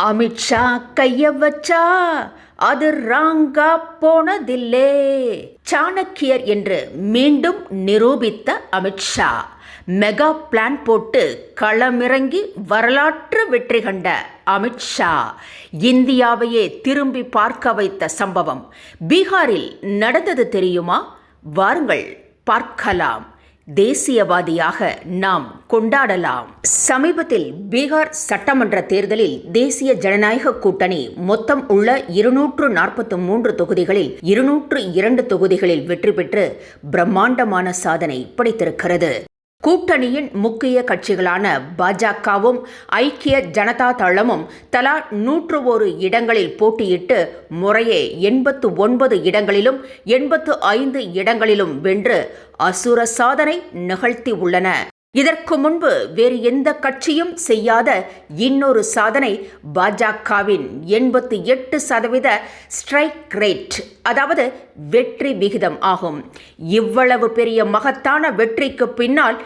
அமித்ஷா கைய வச்சா அது ராங்கா போனதில்லே. சாணக்கியர் என்று மீண்டும் நிரூபித்த அமித்ஷா மெகா பிளான் போட்டு களமிறங்கி வரலாற்று வெற்றி கண்ட அமித்ஷா இந்தியாவையே திரும்பி பார்க்க வைத்த சம்பவம் பீகாரில் நடந்தது தெரியுமா? வாருங்கள் பார்க்கலாம். தேசியவாதியாக நாம் கொண்டாடலாம். சமீபத்தில் பீகார் சட்டமன்ற தேர்தலில் தேசிய ஜனநாயக கூட்டணி மொத்தம் உள்ள இருநூற்று நாற்பத்தி மூன்று தொகுதிகளில் இருநூற்று இரண்டு தொகுதிகளில் வெற்றி பெற்று பிரம்மாண்டமான சாதனை படைத்திருக்கிறது. கூட்டணியின் முக்கிய கட்சிகளான பாஜகவும் ஐக்கிய ஜனதா தளமும் தலா நூற்று ஒரு இடங்களில் போட்டியிட்டு முறையே எண்பத்து ஒன்பது இடங்களிலும் எண்பத்து ஐந்து இடங்களிலும் வென்று அசுர சாதனை நிகழ்த்தி உள்ளன இதற்கு முன்பு வேறு எந்த கட்சியும் செய்யாத இன்னொரு சாதனை பாஜகவின் எண்பத்தி எட்டு சதவீத ஸ்ட்ரைக் ரேட் அதாவது வெற்றி விகிதம் ஆகும். இவ்வளவு பெரிய மகத்தான வெற்றிக்கு பின்னால்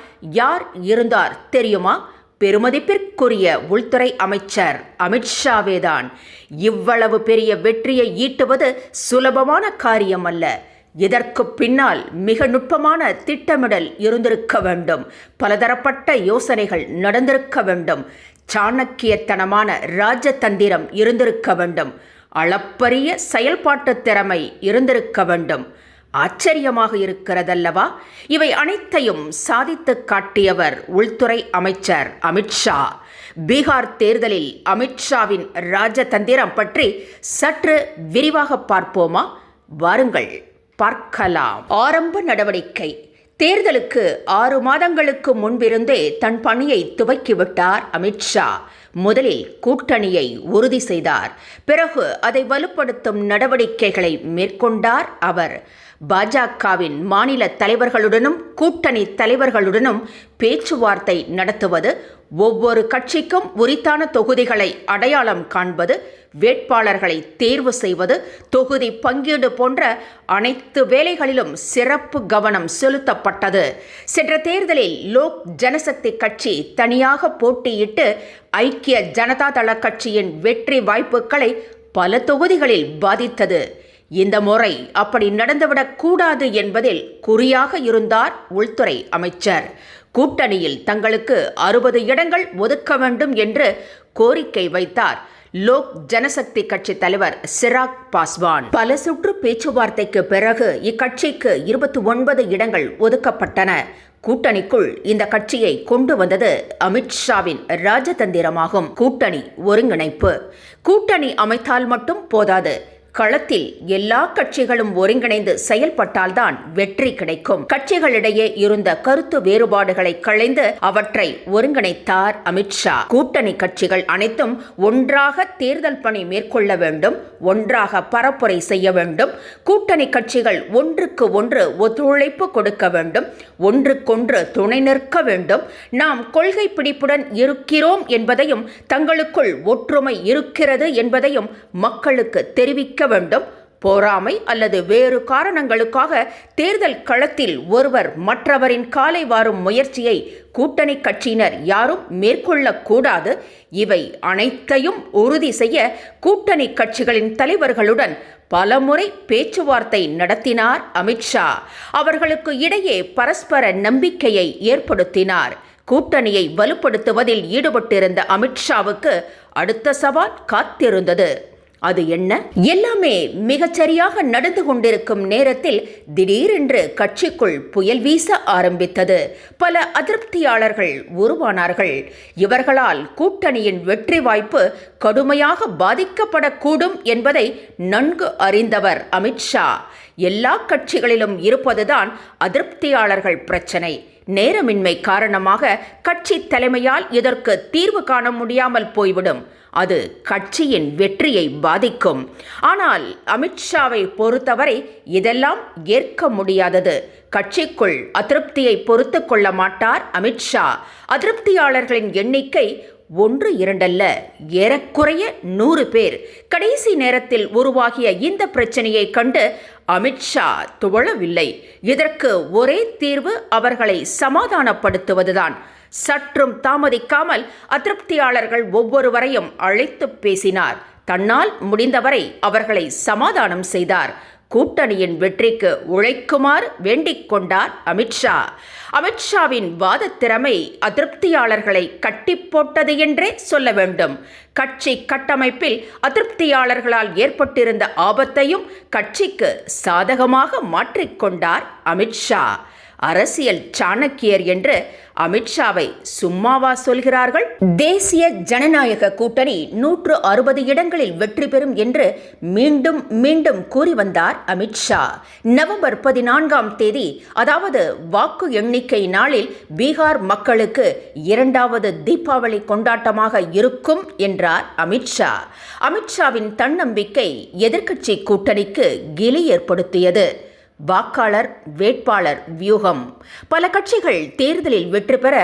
யார் இருந்தார் தெரியுமா? பெருமதிப்பிற்குரிய உள்துறை அமைச்சர் அமித்ஷாவேதான். இவ்வளவு பெரிய வெற்றியை ஈட்டுவது சுலபமான காரியம் அல்ல இதற்கு பின்னால் மிக நுட்பமான திட்டமிடல் இருந்திருக்க வேண்டும். பலதரப்பட்ட யோசனைகள் நடந்திருக்க வேண்டும். சாணக்கியத்தனமான ராஜதந்திரம் இருந்திருக்க வேண்டும். அளப்பரிய செயல்பாட்டு திறமை இருந்திருக்க வேண்டும். ஆச்சரியமாக இருக்கிறதல்லவா? இவை அனைத்தையும் சாதித்து காட்டியவர் உள்துறை அமைச்சர் அமித்ஷா பீகார் தேர்தலில் அமித்ஷாவின் ராஜதந்திரம் பற்றி சற்று விரிவாக பார்ப்போமா? வாருங்கள். பார்க்கலாம். ஆரம்ப நடவடிக்கை. தேர்தலுக்கு ஆறு மாதங்களுக்கு முன்பிருந்தே தன் பணியை துவக்கிவிட்டார் அமித்ஷா முதலில் கூட்டணியை உறுதி செய்தார். பிறகு அதை வலுப்படுத்தும் நடவடிக்கைகளை மேற்கொண்டார் அவர். பாஜகவின் மாநில தலைவர்களுடனும் கூட்டணி தலைவர்களுடனும் பேச்சுவார்த்தை நடத்துவது ஒவ்வொரு கட்சிக்கும் உரித்தான தொகுதிகளை அடையாளம் காண்பது வேட்பாளர்களை தேர்வு செய்வது தொகுதி பங்கீடு போன்ற அனைத்து வேலைகளிலும் சிறப்பு கவனம் செலுத்தப்பட்டது. சென்ற தேர்தலில் லோக் ஜனசக்தி கட்சி தனியாக போட்டியிட்டு ஐக்கிய ஜனதா தள கட்சியின் வெற்றி வாய்ப்புகளை பல தொகுதிகளில் பாதித்தது. இந்த முறை அப்படி நடந்துவிடக் கூடாது என்பதில் குறியாக இருந்தார் உள்துறை அமைச்சர். கூட்டணியில் தங்களுக்கு அறுபது இடங்கள் ஒதுக்க வேண்டும் என்று கோரிக்கை வைத்தார் லோக் ஜனசக்தி கட்சி தலைவர் சிராக் பாஸ்வான். பல சுற்று பேச்சுவார்த்தைக்கு பிறகு இக்கட்சிக்கு இருபத்தி ஒன்பது இடங்கள் ஒதுக்கப்பட்டன. கூட்டணிக்குள் இந்த கட்சியை கொண்டு வந்தது அமித்ஷாவின் ராஜதந்திரமாகும். கூட்டணி ஒருங்கிணைப்பு. கூட்டணி அமைத்தால் மட்டும் போதாது. களத்தில் எல்லா கட்சிகளும் ஒருங்கிணைந்து செயல்பட்டால்தான் வெற்றி கிடைக்கும். கட்சிகளிடையே இருந்த கருத்து வேறுபாடுகளை களைந்து அவற்றை ஒருங்கிணைத்தார் அமித்ஷா கூட்டணி கட்சிகள் அனைத்தும் ஒன்றாக தேர்தல் பணி மேற்கொள்ள வேண்டும் ஒன்றாக பரப்புரை செய்ய வேண்டும். கூட்டணி கட்சிகள் ஒன்றுக்கு ஒன்று ஒத்துழைப்பு கொடுக்க வேண்டும் ஒன்றுக்கொன்று துணை நிற்க வேண்டும். நாம் கொள்கை பிடிப்புடன் இருக்கிறோம் என்பதையும் தங்களுக்குள் ஒற்றுமை இருக்கிறது என்பதையும் மக்களுக்கு தெரிவிக்க வேண்டும். போராமை அல்லது வேறு காரணங்களுக்காக தேர்தல் களத்தில் ஒருவர் மற்றவரின் காலை வாரும் முயற்சியை கூட்டணி கட்சியினர் யாரும் மேற்கொள்ளக்கூடாது இவை அனைத்தையும் உறுதி செய்ய கூட்டணி கட்சிகளின் தலைவர்களுடன் பலமுறை பேச்சுவார்த்தை நடத்தினார் அமித்ஷா அவர்களுக்கு இடையே பரஸ்பர நம்பிக்கையை ஏற்படுத்தினார். கூட்டணியை வலுப்படுத்துவதில் ஈடுபட்டிருந்த அமித்ஷாவுக்கு அடுத்த சவால் காத்திருந்தது. அது என்ன? எல்லாமே மிகச்சரியாக நடந்து கொண்டிருக்கும் நேரத்தில் திடீரென்று கட்சிக்குள் புயல் வீச ஆரம்பித்தது. பல அதிருப்தியாளர்கள் உருவானார்கள். இவர்களால் கூட்டணியின் வெற்றி வாய்ப்பு கடுமையாக பாதிக்கப்படக்கூடும் என்பதை நன்கு அறிந்தவர் அமித்ஷா எல்லா கட்சிகளிலும் இருப்பதுதான் அதிருப்தியாளர்கள் பிரச்சனை. நேரமின்மை காரணமாக கட்சி தலைமையால் இதற்கு தீர்வு காண முடியாமல் போய்விடும். அது கட்சியின் வெற்றியை பாதிக்கும். ஆனால் அமித்ஷாவை பொறுத்தவரை இதெல்லாம் ஏற்க முடியாதது. கட்சிக்குள் அதிருப்தியை பொறுத்து கொள்ள மாட்டார் அமித்ஷா. அதிருப்தியாளர்களின் எண்ணிக்கை ஒன்று இரண்டல்ல. ஏறக்குறைய நூறு பேர். கடைசி நேரத்தில் உருவாகிய இந்த பிரச்சனையை கண்டு அமித்ஷா துவளவில்லை. இதற்கு ஒரே தீர்வு அவர்களை சமாதானப்படுத்துவதுதான். சற்றும் தாமதிக்காமல் அதிருப்தியாளர்கள் ஒவ்வொருவரையும் அழைத்து பேசினார். தன்னால் முடிந்தவரை அவர்களை சமாதானம் செய்தார். கூட்டணியின் வெற்றிக்கு உழைக்குமாறு வேண்டிக் கொண்டார் அமித்ஷா அமித்ஷாவின் வாத திறமை அதிருப்தியாளர்களை கட்டி போட்டது என்றே சொல்ல வேண்டும். கட்சி கட்டமைப்பில் அதிருப்தியாளர்களால் ஏற்பட்டிருந்த ஆபத்தையும் கட்சிக்கு சாதகமாக மாற்றிக்கொண்டார் அமித்ஷா அரசியல் சாணக்கியர் என்று அமித்ஷாவை சும்மாவா சொல்கிறார்கள்? தேசிய ஜனநாயக கூட்டணி நூற்று அறுபது இடங்களில் வெற்றி பெறும் என்று மீண்டும் மீண்டும் கூறி வந்தார் அமித்ஷா நவம்பர் பதினான்காம் தேதி அதாவது வாக்கு எண்ணிக்கை நாளில் பீகார் மக்களுக்கு இரண்டாவது தீபாவளி கொண்டாட்டமாக இருக்கும் என்றார் அமித்ஷா அமித்ஷாவின் தன்னம்பிக்கை எதிர்க்கட்சி கூட்டணிக்கு கிலி ஏற்படுத்தியது. வாக்காளர் வேட்பாளர் வியூகம். பல கட்சிகள் தேர்தலில் வெற்றி பெற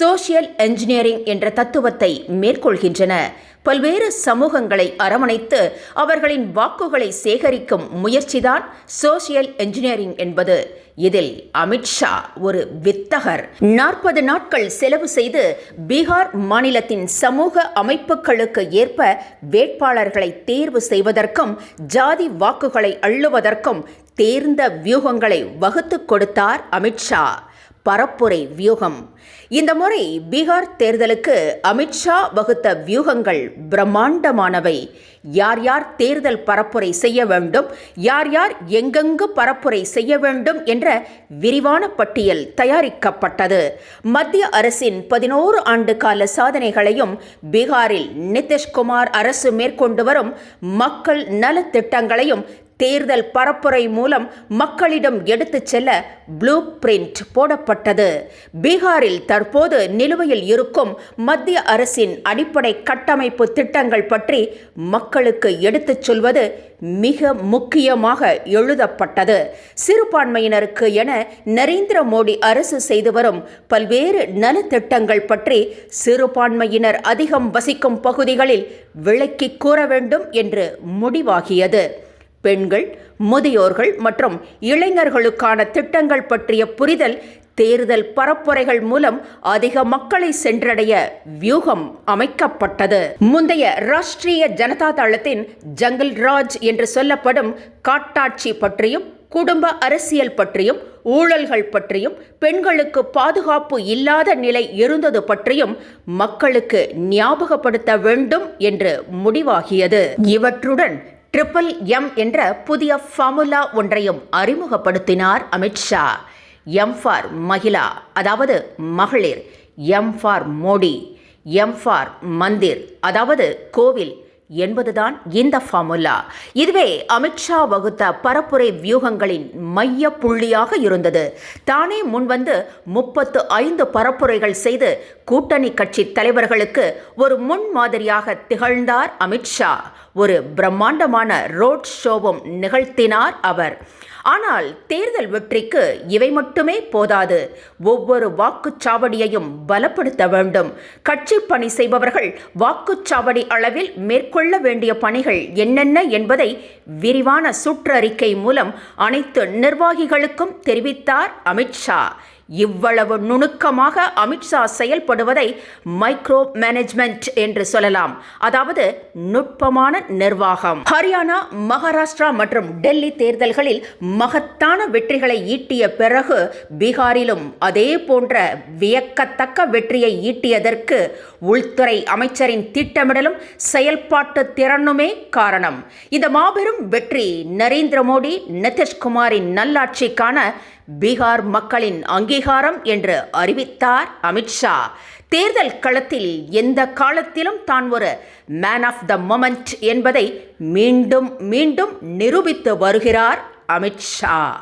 சோசியல் என்ஜினியரிங் என்ற தத்துவத்தை மேற்கொள்கின்றன. பல்வேறு சமூகங்களை அரவணைத்து அவர்களின் வாக்குகளை சேகரிக்கும் முயற்சிதான் சோசியல் என்ஜினியரிங் என்பது. இதில் அமித்ஷா ஒரு வித்தகர். நாற்பது நாட்கள் செலவு செய்து பீகார் மாநிலத்தின் சமூக அமைப்புகளுக்கு ஏற்ப வேட்பாளர்களை தேர்வு செய்வதற்கும் ஜாதி வாக்குகளை அள்ளுவதற்கும் தேர்ந்த வியூகங்களை வகுத்து கொடுத்தார் அமித்ஷா பரப்புரை வியூகம். இந்த முறை பீகார் தேர்தலுக்கு அமித்ஷா வகுத்த வியூகங்கள் பிரம்மாண்டமானவை. யார் யார் தேர்தல் பரப்புரை செய்ய வேண்டும் யார் யார் எங்கெங்கு பரப்புரை செய்ய வேண்டும் என்ற விரிவான பட்டியல் தயாரிக்கப்பட்டது. மத்திய அரசின் பதினோரு ஆண்டு கால சாதனைகளையும் பீகாரில் நிதிஷ்குமார் அரசு மேற்கொண்டு வரும் மக்கள் நலத்திட்டங்களையும் தேர்தல் பரப்புரை மூலம் மக்களிடம் எடுத்துச் செல்ல ப்ளூ பிரிண்ட் போடப்பட்டது. பீகாரில் தற்போது நிலுவையில் இருக்கும் மத்திய அரசின் அடிப்படை கட்டமைப்பு திட்டங்கள் பற்றி மக்களுக்கு எடுத்துச் சொல்வது மிக முக்கியமாக எழுதப்பட்டது. சிறுபான்மையினருக்கு என நரேந்திர மோடி அரசு செய்து வரும் பல்வேறு நலத்திட்டங்கள் பற்றி சிறுபான்மையினர் அதிகம் வசிக்கும் பகுதிகளில் விளக்கி கூற வேண்டும் என்று முடிவாகியது. பெண்கள் முதியோர்கள் மற்றும் இளைஞர்களுக்கான திட்டங்கள் பற்றிய புரிதல் தேர்தல் பரப்புரைகள் மூலம் அதிக மக்களை சென்றடைய வியூகம் அமைக்கப்பட்டது. முந்தைய ராஷ்டிரிய ஜனதா தளத்தின் ஜங்கல் ராஜ் என்று சொல்லப்படும் காட்டாட்சி பற்றியும் குடும்ப அரசியல் பற்றியும் ஊழல்கள் பற்றியும் பெண்களுக்கு பாதுகாப்பு இல்லாத நிலை இருந்தது பற்றியும் மக்களுக்கு ஞாபகப்படுத்த வேண்டும் என்று முடிவாகியது. இவற்றுடன் ட்ரிபிள் எம் என்ற புதிய ஃபார்முலா ஒன்றையும் அறிமுகப்படுத்தினார் அமித்ஷா எம் ஃபார் மகிழா அதாவது மகளிர். M for Modi. M for mandir அதாவது கோவில். என்பதுதான் இந்த ஃபார்முலா இதுவே அமித்ஷா வகுத்த பரப்புரை வியூகங்களின் மைய புள்ளியாக இருந்தது. தானே முன்வந்து முப்பத்து ஐந்து பரப்புரைகள் செய்து கூட்டணி கட்சி தலைவர்களுக்கு ஒரு முன்மாதிரியாக திகழ்ந்தார் அமித்ஷா ஒரு பிரம்மாண்டமான ரோட் ஷோவும் நிகழ்த்தினார் அவர். ஆனால் தேர்தல் வெற்றிக்கு இவை மட்டுமே போதாது. ஒவ்வொரு வாக்குச்சாவடியையும் பலப்படுத்த வேண்டும். கட்சி பணி செய்பவர்கள் வாக்குச்சாவடி அளவில் மேற்கொள்ள வேண்டிய பணிகள் என்னென்ன என்பதை விரிவான சுற்றறிக்கை மூலம் அனைத்து நிர்வாகிகளுக்கும் தெரிவித்தார் அமித்ஷா இவ்வளவு நுணுக்கமாக அமித்ஷா செயல்படுவதை மைக்ரோ மேனேஜ்மெண்ட் என்று சொல்லலாம். அதாவது நுட்பமான நிர்வாகம். ஹரியானா மகாராஷ்டிரா மற்றும் டெல்லி தேர்தல்களில் மகத்தான வெற்றிகளை ஈட்டிய பிறகு பீகாரிலும் அதே போன்ற வியக்கத்தக்க வெற்றியை ஈட்டியதற்கு உள்துறை அமைச்சரின் திட்டமிடலும் செயல்பாட்டு திறனுமே காரணம். இந்த மாபெரும் வெற்றி நரேந்திர மோடி நிதிஷ்குமாரின் நல்லாட்சிக்கான பீகார் மக்களின் அங்கீகாரம் என்று அறிவித்தார் அமித்ஷா தேர்தல் களத்தில் எந்த காலத்திலும் தான் ஒரு மேன் ஆஃப் த மொமெண்ட் என்பதை மீண்டும் மீண்டும் நிரூபித்து வருகிறார் அமித்ஷா